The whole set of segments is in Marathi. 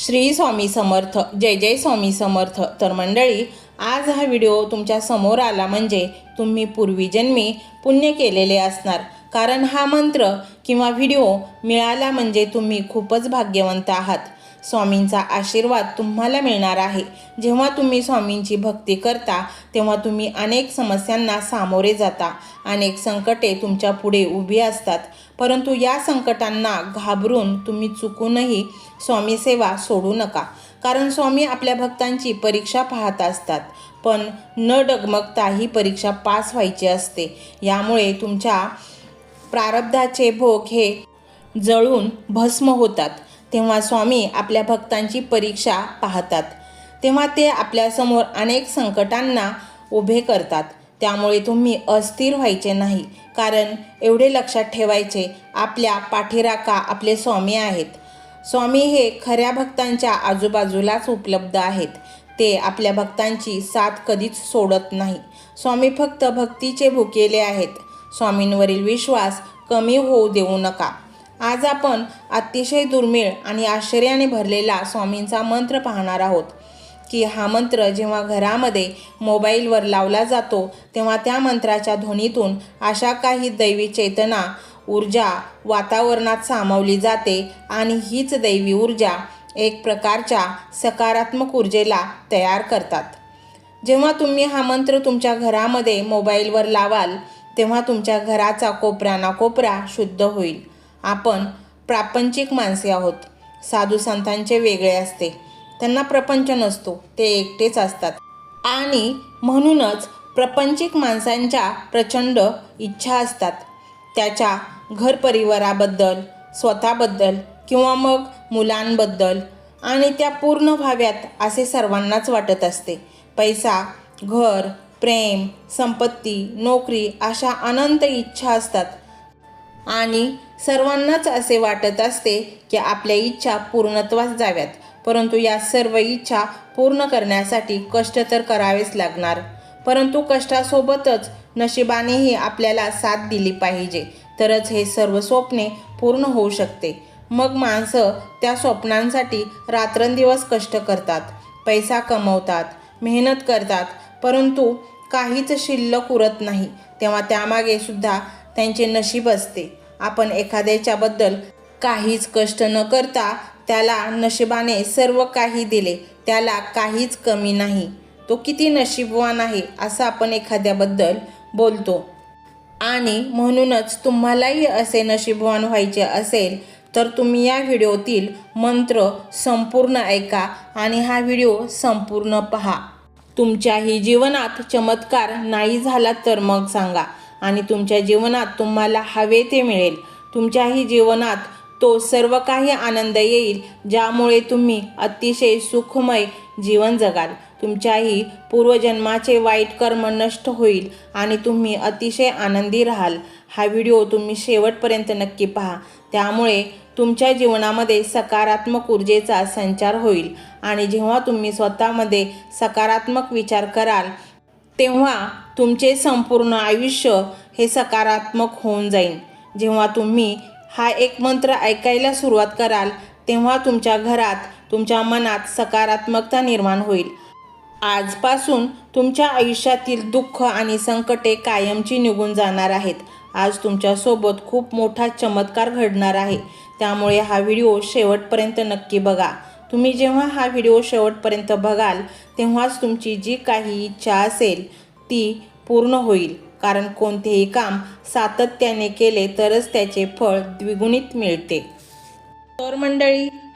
श्री स्वामी समर्थ जय जय स्वामी समर्थ. तर मंडळी आज हा व्हिडिओ तुमच्यासमोर आला म्हणजे तुम्ही पूर्वीजन्मी पुण्य केलेले असणार. कारण हा मंत्र किंवा व्हिडिओ मिळाला म्हणजे तुम्ही खूपच भाग्यवंत आहात. स्वामींचा आशीर्वाद तुम्हाला मिळणार आहे. जेव्हा तुम्ही स्वामींची भक्ती करता तेव्हा तुम्ही अनेक समस्यांना सामोरे जाता. अनेक संकटे तुमच्यापुढे उभी असतात. परंतु या संकटांना घाबरून तुम्ही चुकूनही स्वामी सेवा सोडू नका. कारण स्वामी आपल्या भक्तांची परीक्षा पाहत असतात. पण न डगमगता ही परीक्षा पास व्हायची असते. यामुळे तुमच्या प्रारब्धाचे भोग हे जळून भस्म होतात. तेव्हा स्वामी आपल्या भक्तांची परीक्षा पाहतात. तेव्हा ते आपल्यासमोर अनेक संकटांना उभे करतात. त्यामुळे तुम्ही अस्थिर व्हायचे नाही. कारण एवढे लक्षात ठेवायचे आपल्या पाठीराका आपले स्वामी आहेत. स्वामी हे खऱ्या भक्तांच्या आजूबाजूलाच उपलब्ध आहेत. ते आपल्या भक्तांची साथ कधीच सोडत नाही. स्वामी फक्त भक्तीचे भुकेले आहेत. स्वामींवरील विश्वास कमी होऊ देऊ नका. आज आपण अतिशय दुर्मिळ आणि आश्चर्याने भरलेला स्वामींचा मंत्र पाहणार आहोत. की हा मंत्र जेव्हा घरामध्ये मोबाईलवर लावला जातो तेव्हा त्या मंत्राच्या ध्वनीतून अशा काही दैवी चेतना ऊर्जा वातावरणात सामावली जाते आणि हीच दैवी ऊर्जा एक प्रकारच्या सकारात्मक ऊर्जेला तयार करतात. जेव्हा तुम्ही हा मंत्र तुमच्या घरामध्ये मोबाईलवर लावाल तेव्हा तुमच्या घराचा कोपरा ना कोपरा शुद्ध होईल. आपण प्रापंचिक माणसे आहोत. साधू संतांचे वेगळे असते. त्यांना प्रपंच नसतो. ते एकटेच असतात. आणि म्हणूनच प्रपंचिक माणसांच्या प्रचंड इच्छा असतात. त्याच्या घरपरिवाराबद्दल स्वतःबद्दल किंवा मग मुलांबद्दल आणि त्या पूर्ण व्हाव्यात असे सर्वांनाच वाटत असते. पैसा घर प्रेम संपत्ती नोकरी अशा अनंत इच्छा असतात. आणि सर्वांनाच असे वाटत असते की आपल्या इच्छा पूर्णत्वास जाव्यात. परंतु या सर्व इच्छा पूर्ण करण्यासाठी कष्ट तर करावेच लागणार. परंतु कष्टासोबतच नशिबानेही आपल्याला साथ दिली पाहिजे. तरच हे सर्व स्वप्ने पूर्ण होऊ शकते. मग माणसं त्या स्वप्नांसाठी रात्रंदिवस कष्ट करतात. पैसा कमवतात मेहनत करतात परंतु काहीच शिल्लक उरत नाही. तेव्हा त्यामागे सुद्धा त्यांचे नशीब असते. आपण एखाद्याच्याबद्दल काहीच कष्ट न करता त्याला नशिबाने सर्व काही दिले. त्याला काहीच कमी नाही. तो किती नशीबवान आहे असं आपण एखाद्याबद्दल बोलतो. आणि म्हणूनच तुम्हालाही असे नशीबवान व्हायचे असेल तर तुम्ही या व्हिडिओतील मंत्र संपूर्ण ऐका आणि हा व्हिडिओ संपूर्ण पहा. तुमच्याही जीवनात चमत्कार नाही झाला तर मग सांगा आणि तुमच्या जीवनात तुम्हाला हवे ते मिळेल. तुमच्याही जीवनात तो सर्व काही आनंद येईल ज्यामुळे तुम्ही अतिशय सुखमय जीवन जगाल. तुमच्याही पूर्वजन्माचे वाईट कर्म नष्ट होईल आणि तुम्ही अतिशय आनंदी राहाल. हा व्हिडिओ तुम्ही शेवटपर्यंत नक्की पहा. त्यामुळे तुमच्या जीवनामध्ये सकारात्मक ऊर्जेचा संचार होईल आणि जेव्हा तुम्ही स्वतःमध्ये सकारात्मक विचार कराल तेव्हा तुमचे संपूर्ण आयुष्य हे सकारात्मक होऊन जाईल. जेव्हा तुम्ही हा एक मंत्र ऐकायला सुरुवात कराल तेव्हा तुमच्या घरात तुमच्या मनात सकारात्मकता निर्माण होईल. आजपासून तुमच्या आयुष्यातील दुःख आणि संकटे कायमची निघून जाणार आहेत. आज तुमच्यासोबत खूप मोठा चमत्कार घडणार आहे. त्यामुळे हा व्हिडिओ शेवटपर्यंत नक्की बघा. तुम्ही जेव्हा हा व्हिडिओ शेवटपर्यंत बघाल तेव्हाच तुमची जी काही इच्छा असेल ती पूर्ण होईल. कारण कोणतेही काम सातत्याने केले तरच त्याचे फळ द्विगुणित मिळते. तर मंडळी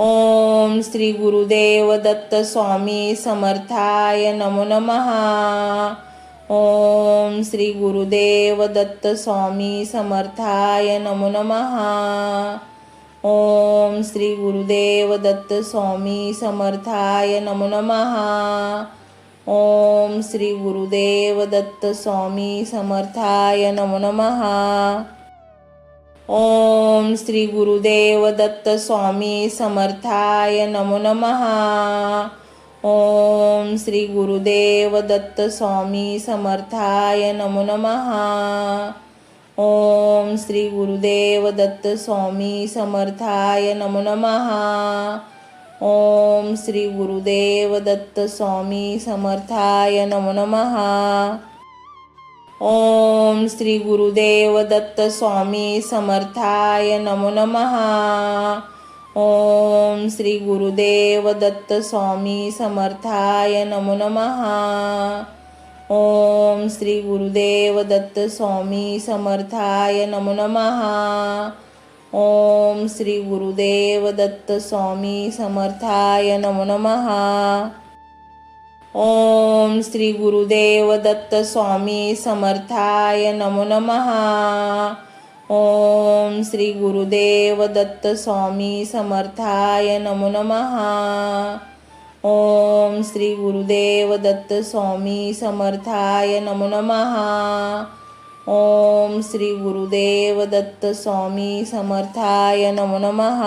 ओम श्री गुरुदेव दत्त स्वामी समर्थाय नमो नमः। ओम श्री गुरुदेव दत्त स्वामी समर्थाय नमो नमः। ओम श्री गुरुदेव दत्त स्वामी समर्थाय नमो नमः। ओम श्री गुरुदेव दत्त स्वामी समर्थाय नमो नमः। ओम श्री गुरुदेव दत्त स्वामी समर्थाय नमो नमः। ओम श्री गुरुदेव दत्त स्वामी समर्थाय नमो नमः। ओम श्री गुरुदेव दत्त स्वामी समर्थाय नमो नमः। ओम श्री गुरुदेव दत्त स्वामी समर्थाय नमो नमः। ओम श्री गुरुदेव दत्त स्वामी समर्थाय नमो नमः। ओम श्री गुरुदेव दत्त स्वामी समर्थाय नमो नमः। ओम श्री गुरुदेव दत्त स्वामी समर्थाय नमो नमः। ओम श्री गुरुदेव दत्त स्वामी समर्थाय नमो नमः। ओम श्री गुरुदेव दत्त स्वामी समर्थाय नमो नमः। ओम श्री गुरुदेव दत्त स्वामी समर्थाय नमो नमः। ओम श्री गुरुदेव दत्त स्वामी समर्थाय नमो नमः। ओम श्री गुरुदेव दत्त स्वामी समर्थाय नमो नमः।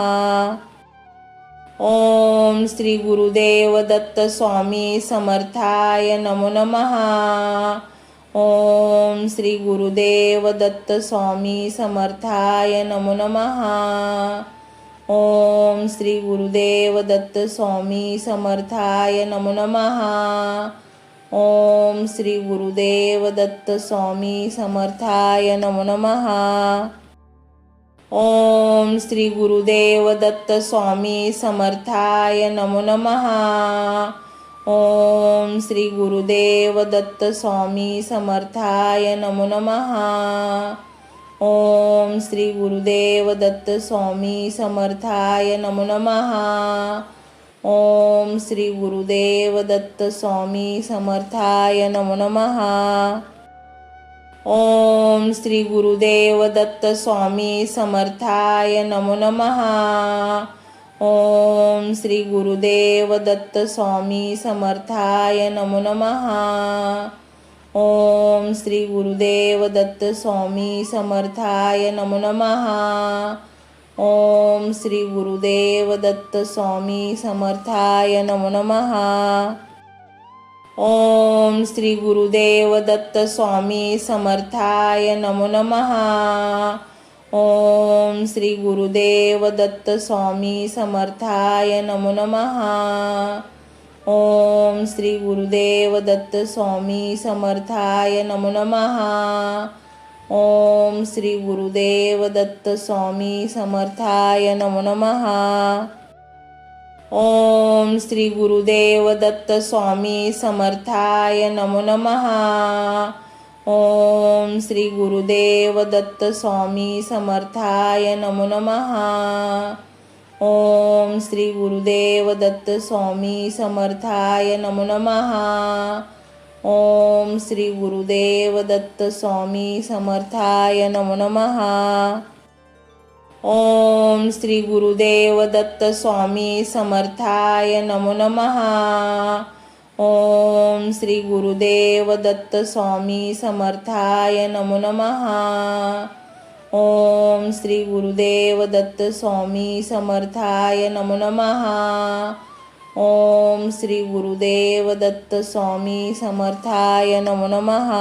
ओम श्री गुरुदेव दत्त स्वामी समर्थाय नमो नमः। ओम श्री गुरुदेव दत्त स्वामी समर्थाय नमो नमः। ओम श्री गुरुदेव दत्त स्वामी समर्थाय नमो नमः। ओम श्री गुरुदेव दत्त स्वामी समर्थाय नमो नमः। ओम श्री गुरुदेव दत्त स्वामी समर्थाय नमो नमः। ओम श्री गुरुदेव दत्त स्वामी समर्थाय नमो नमः। ओम श्री गुरुदेव दत्त स्वामी समर्थाय नमो नमः। ओम श्री गुरुदेव दत्त स्वामी समर्थाय नमो नमः। ओम श्री गुरुदेव दत्त स्वामी समर्थाय नमो नमः। ओम श्री गुरुदेव दत्त स्वामी समर्थाय नमो नमः। ओम श्री गुरुदेव दत्त स्वामी समर्थाय नमो नमः। ओम श्री गुरुदेव दत्त स्वामी समर्थाय नमो नमः। ओम श्री गुरुदेव दत्त स्वामी समर्थाय नमो नमः। ओम श्री गुरुदेव दत्त स्वामी समर्थाय नमो नमः। ओम श्री गुरुदेव दत्त स्वामी समर्थाय नमो नमः। ओम श्री गुरुदेव दत्त स्वामी समर्थाय नमो नमः। ओम श्री गुरुदेव दत्त स्वामी समर्थाय नमो नमः। ओम श्री गुरुदेव दत्त स्वामी समर्थाय नमो नमः। ओम श्री गुरुदेव दत्त स्वामी समर्थाय नमो नमः। ओम श्री गुरुदेव दत्त स्वामी समर्थाय नमो नमः। ओम श्री गुरुदेव दत्त स्वामी समर्थाय नमो नमः। ओम श्री गुरुदेव दत्त स्वामी समर्थाय नमो नमः। ओम श्री गुरुदेव दत्त स्वामी समर्थाय नमो नमः। ओम श्री गुरुदेव दत्त स्वामी समर्थाय नमो नमः।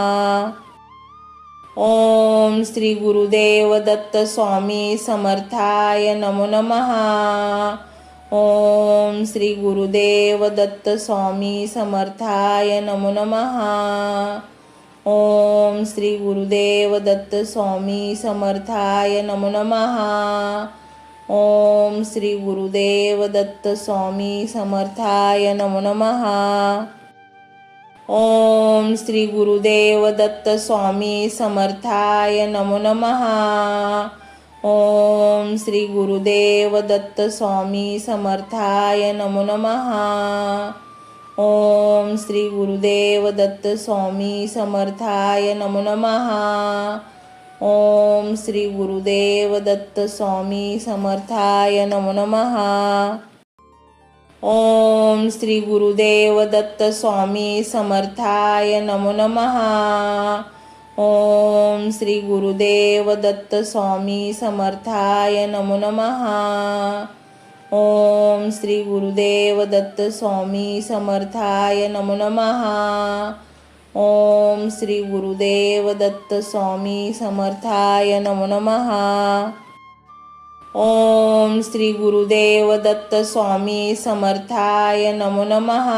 ओम श्री गुरुदेव दत्त स्वामी समर्थाय नमो नमः। ओम श्री गुरुदेव दत्त स्वामी समर्थाय नमो नमः। ओम श्री गुरुदेव दत्त स्वामी समर्थाय नमो नमः। ओम श्री गुरुदेव दत्त स्वामी समर्थाय नमो नमः। ओम श्री गुरुदेव दत्त स्वामी समर्थाय नमो नमः। ओम श्री गुरुदेव दत्त स्वामी समर्थाय नमो नमः। ओम श्री गुरुदेव दत्त स्वामी समर्थाय नमो नमः। ओम श्री गुरुदेव दत्त स्वामी समर्थाय नमो नमः। ओम श्री गुरुदेव दत्त स्वामी समर्थाय नमो नमः। ओम श्री गुरुदेव दत्त स्वामी समर्थाय नमो नमः। ओम श्री गुरुदेव दत्त स्वामी समर्थाय नमो नमः। ओम श्री गुरुदेव दत्त स्वामी समर्थाय नमो नमः। ओम श्री गुरुदेव दत्त स्वामी समर्थाय नमो नमः।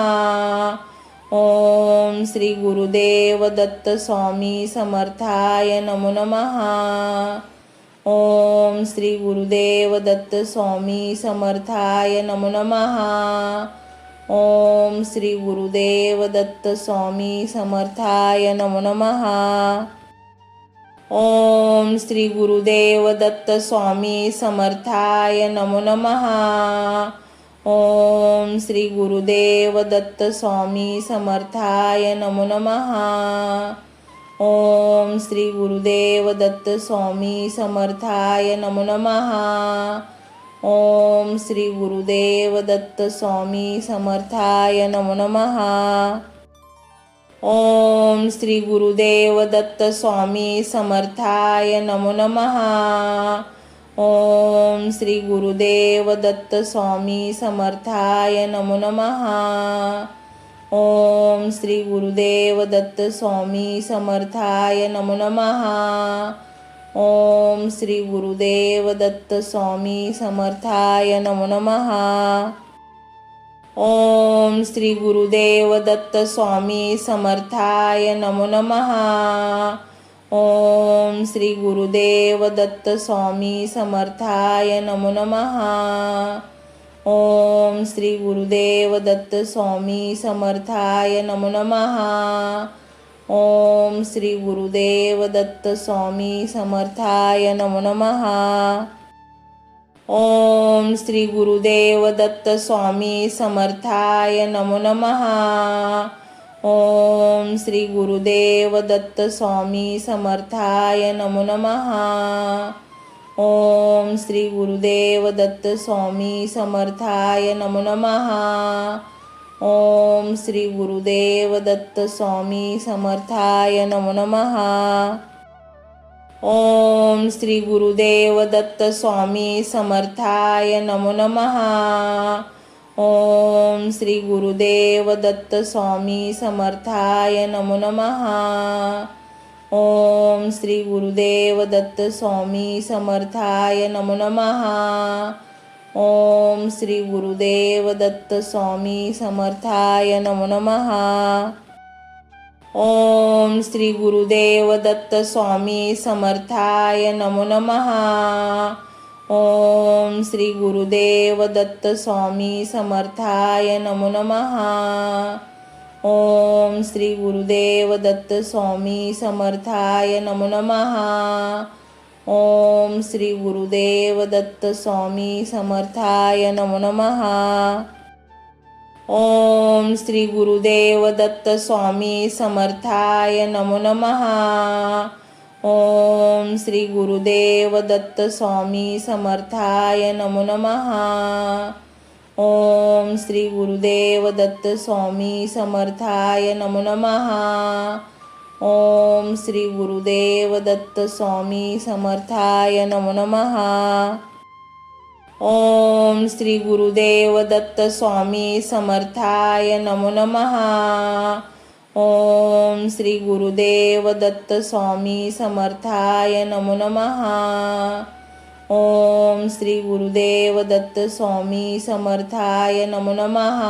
ओम श्री गुरुदेव दत्त स्वामी समर्थाय नमो नमः। ओम श्री गुरुदेव दत्त स्वामी समर्थाय नमो नमः। ओम श्री गुरुदेव दत्त स्वामी समर्थाय नमो नमः। ओम श्री गुरुदेव दत्त स्वामी समर्थाय नमो नमः। ओम श्री गुरुदेव दत्त स्वामी समर्थाय नमो नमः। ओम श्री गुरुदेव दत्त स्वामी समर्थाय नमो नमः। ओम श्री गुरुदेव दत्त स्वामी समर्थाय नमो नमः। ओम श्री गुरुदेव दत्त स्वामी समर्थाय नमो नमः। ओम श्री गुरुदेव दत्त स्वामी समर्थाय नमो नमः। ओम श्री गुरुदेव दत्त स्वामी समर्थाय नमो नमः। ओम श्री गुरुदेव दत्त स्वामी समर्थाय नमो नमः। ओम श्री गुरुदेव दत्त स्वामी समर्थाय नमो नमः। ओम श्री गुरुदेव दत्त स्वामी समर्थाय नमो नमः। ओम श्री गुरुदेव दत्त स्वामी समर्थाय नमो नमः। ओम श्री गुरुदेव दत्त स्वामी समर्थाय नमो नमः। ओम श्री गुरुदेव दत्त स्वामी समर्थाय नमो नमः। ओम श्री गुरुदेव दत्त स्वामी समर्थाय नमो नमः। ओम श्री गुरुदेव दत्त स्वामी समर्थाय नमो नमः। ओम श्री गुरुदेव दत्त स्वामी समर्थाय नमो नमः। ओम श्री गुरुदेव दत्त स्वामी समर्थाय नमो नमः। ओम श्री गुरुदेव दत्त स्वामी समर्थाय नमो नमः। ओम श्री गुरुदेव दत्त स्वामी समर्थाय नमो नमः। ओम श्री गुरुदेव दत्त स्वामी समर्थाय नमो नमः। ओम श्री गुरुदेव दत्त स्वामी समर्थाय नमो नमः। ओम श्री गुरुदेव दत्त स्वामी समर्थाय नमो नमः। ओम श्री गुरुदेव दत्त स्वामी समर्थाय नमो नमः। ओम श्री गुरुदेव दत्त स्वामी समर्थाय नमो नमः। ओम श्री गुरुदेव दत्त स्वामी समर्थाय नमो नमः। ओम श्री गुरुदेव दत्त स्वामी समर्थाय नमो नमः। ओम श्री गुरुदेव दत्त स्वामी समर्थाय नमो नमः। ओम श्री गुरुदेव दत्त स्वामी समर्थाय नमो नमः। ओम श्री गुरुदेव दत्त स्वामी समर्थाय नमो नमः। ओम श्री गुरुदेव दत्त स्वामी समर्थाय नमो नमः। ओम श्री गुरुदेव दत्त स्वामी समर्थाय नमो नमः।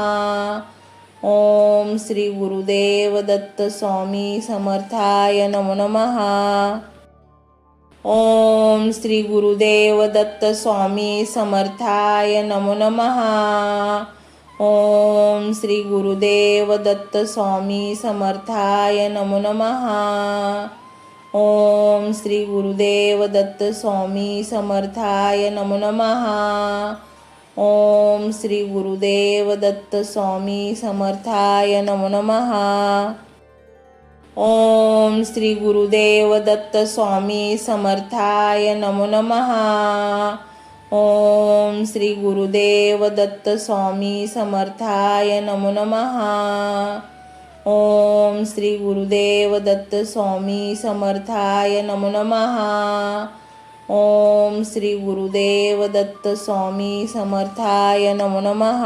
ओम श्री गुरुदेव दत्त स्वामी समर्थाय नमो नमः। ओम श्री गुरुदेव दत्त स्वामी समर्थाय नमो नमः। ओम श्री गुरुदेव दत्त स्वामी समर्थाय नमो नमः। ओम श्री गुरुदेव दत्त स्वामी समर्थाय नमो नमः। ओम श्री गुरुदेव दत्त स्वामी समर्थाय नमो नमः। ओम श्री गुरुदेव दत्त स्वामी समर्थाय नमो नमः। ओम श्री गुरुदेव दत्त स्वामी समर्थाय नमो नमः। ओम श्री गुरुदेव दत्त स्वामी समर्थाय नमो नमः। ओम श्री गुरुदेव दत्त स्वामी समर्थाय नमो नमः।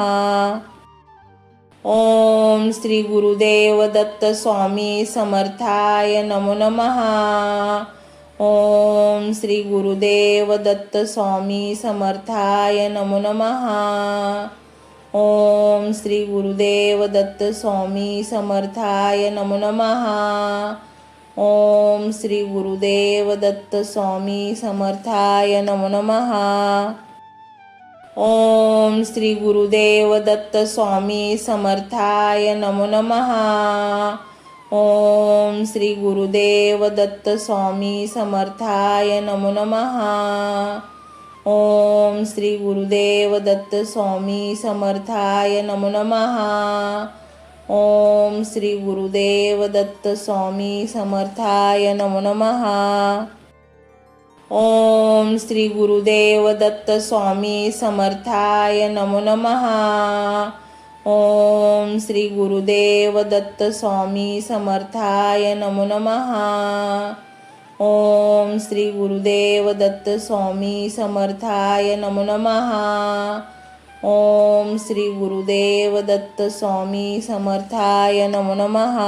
ओम श्री गुरुदेव दत्त स्वामी समर्थाय नमो नमः। ओम श्री गुरुदेव दत्त स्वामी समर्थाय नमो नमः। ओम श्री गुरुदेव दत्त स्वामी समर्थाय नमो नमः। ओम श्री गुरुदेव दत्त स्वामी समर्थाय नमो नमः। ओम श्री गुरुदेव दत्त स्वामी समर्थाय नमो नमः। ओम श्री गुरुदेव दत्त स्वामी समर्थाय नमो नमः। ओम श्री गुरुदेव दत्त स्वामी समर्थाय नमो नमः। ओम श्री गुरुदेव दत्त स्वामी समर्थाय नमो नमः। ओम श्री गुरुदेव दत्त स्वामी समर्थाय नमो नमः। ओम श्री गुरुदेव दत्त स्वामी समर्थाय नमो नमः। ओम श्री गुरुदेव दत्त स्वामी समर्थाय नमो नमः। ओम श्री गुरुदेव दत्त स्वामी समर्थाय नमो नमः।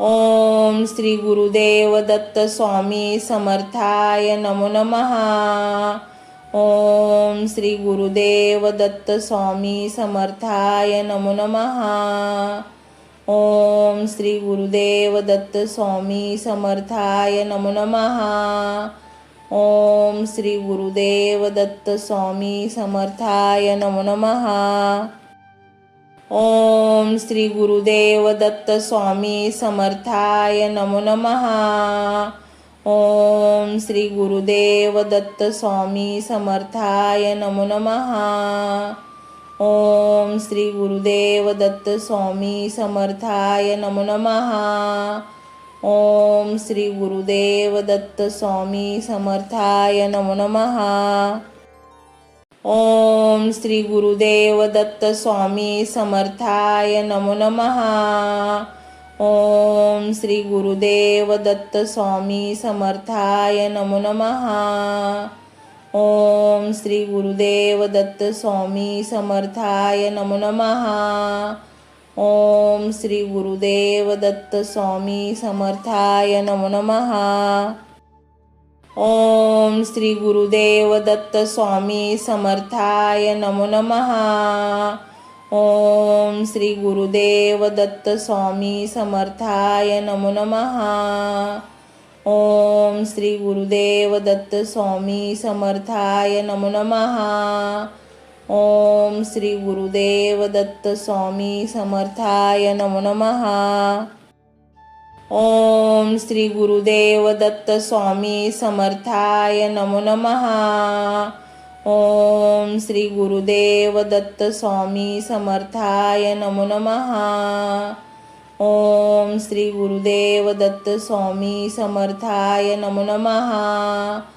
ओम श्री गुरुदेव दत्त स्वामी समर्थाय नमो नमः। ओम श्री गुरुदेव दत्त स्वामी समर्थाय नमो नमः। ओम श्री गुरुदेव दत्त स्वामी समर्थाय नमो नमः। ओम श्री गुरुदेव दत्त स्वामी समर्थाय नमो नमः। ओम श्री गुरुदेव दत्त स्वामी समर्थाय नमो नमः। ओम श्री गुरुदेव दत्त स्वामी समर्थाय नमो नमः। ओम श्री गुरुदेव दत्त स्वामी समर्थाय नमो नमः। ओम श्री गुरुदेव दत्त स्वामी समर्थाय नमो नमः। ओम श्री गुरुदेव दत्त स्वामी समर्थाय नमो नमः। ओम श्री गुरुदेव दत्त स्वामी समर्थाय नमो नमः। ओम श्री गुरुदेव दत्त स्वामी समर्थाय नमो नमः। ओम श्री गुरुदेव दत्त स्वामी समर्थाय नमो नमः। ओम श्री गुरुदेव दत्त स्वामी समर्थाय नमो नमः। ओम श्री गुरुदेव दत्त स्वामी समर्थाय नमो नमः। ओम श्री गुरुदेव दत्त स्वामी समर्थाय नमो नमः। ओम श्री गुरुदेव दत्त स्वामी समर्थाय नमो नमः। ओम श्री गुरुदेव दत्त स्वामी समर्थाय नमो नमः। ओम श्री गुरुदेव दत्त स्वामी समर्थाय नमो नमः। ओम श्री गुरुदेव दत्त स्वामी समर्थाय नमो नमः।